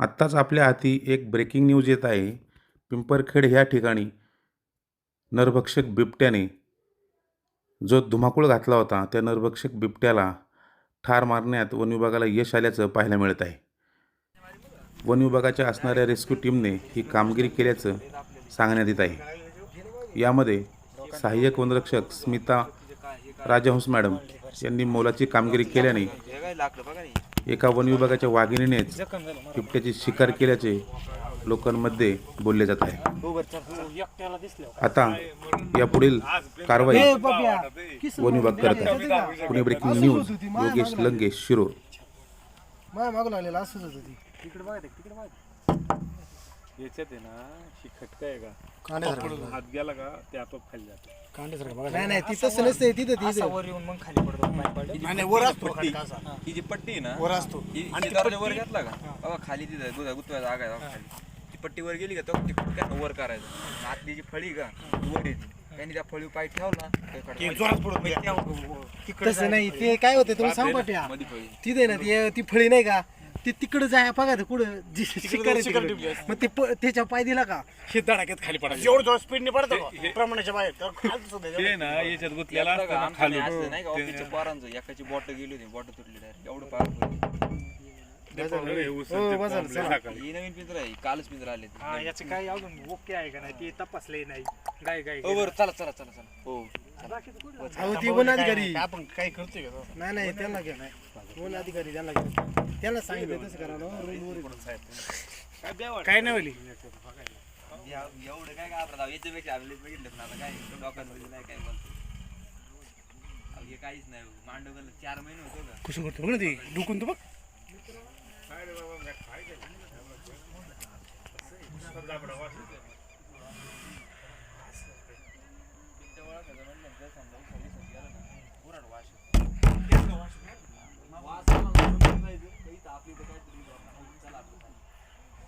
आत्ताच आपल्या हाती एक ब्रेकिंग न्यूज येत आहे. पिंपरखेड ह्या ठिकाणी नरभक्षक बिबट्याने जो धुमाकूळ घातला होता त्या नरभक्षक बिबट्याला ठार मारण्यात वन विभागाला यश आल्याचं पाहायला मिळत आहे. वन विभागाच्या असणाऱ्या रेस्क्यू टीमने ही कामगिरी केल्याचं सांगण्यात येत आहे. यामध्ये सहाय्यक वनरक्षक स्मिता राजहंस मॅडम यांनी मोलाची कामगिरी केल्याने एका वन विभागाच्या वाघिणीनेच बिबट्याची शिकार केल्याचे लोकांमध्ये बोलले जात आहे. आता या पुढील कारवाई वन विभाग करत आहे. पुणे ब्रेकिंग न्यूज योगेश लंगे शिरोर माय मागू लागलेला असंच होतं ती. तिकडे बघा तिकडे बघा याच्यात आहे ना ही खटका आहे का? कांड्यासारखं हात गेला का ते आपोआप खाली जातं. कांड्यासारखं बघा. नाही नाही ती तसं नसते तिथं असा तिथं. वर येऊन मग खाली पडतो. पाय पडले. नाही वर असतो ही. जी पट्टी आहे ना वर असतो. ही ही दरवाजा वर घेतला का? बाबा खाली तिथं गुदा गुतवा जागा आहे बघा खाली. ती पट्टी वर गेली का तो वर करायचं. आतली जी फळी का ती वर येते. त्यांनी त्या फळी पाय ठेवला ते तसं नाही ते काय होते तुला सांग पाट्या मध्ये फळी. तिथे ना ती ती फळी नाही का ती तिकडे जाय बघा ते कुठं जी शिकार आहे तिकडे. मग ते प- त्याच्या पाय दिला का? हे धडाक्यात खाली पडायचं जेवढं स्पीडने पडतं का, प्रमाणाच्या बाहेर. तर खाली सुद्धा ते ना याच्यात गुतलेला असतं ना खाली नाही असं नाही का? ऑफिसच्या पोरांचं. एकाची बॉट गेली होती बॉट तुटली डायरेक्ट एवढं पार हो, चला. ही नवीन पिंजरा आहे कालच पिंजरा आले हा याचं काय अजून ओके आहे का नाही ते तपासले नाही. गाय गाय हो बरं चला चला चला चला. हो. अहो ती वन अधिकारी. आपण काही करतोय का नाही नाही त्यांना घ्या नाही. वन अधिकारी त्यांना घ्या. त्यांना सांगितलं तसं करा ना काय नाही एवढं काय घाबरत आहो याच्यापेक्षा आपले बघितलं पण आता काय डॉक्टरमध्ये नाही काय बोलतो. अहो, हे काहीच नाही मांडव चार महिने होतो करतो बघ ना ते डुकून तू बघ.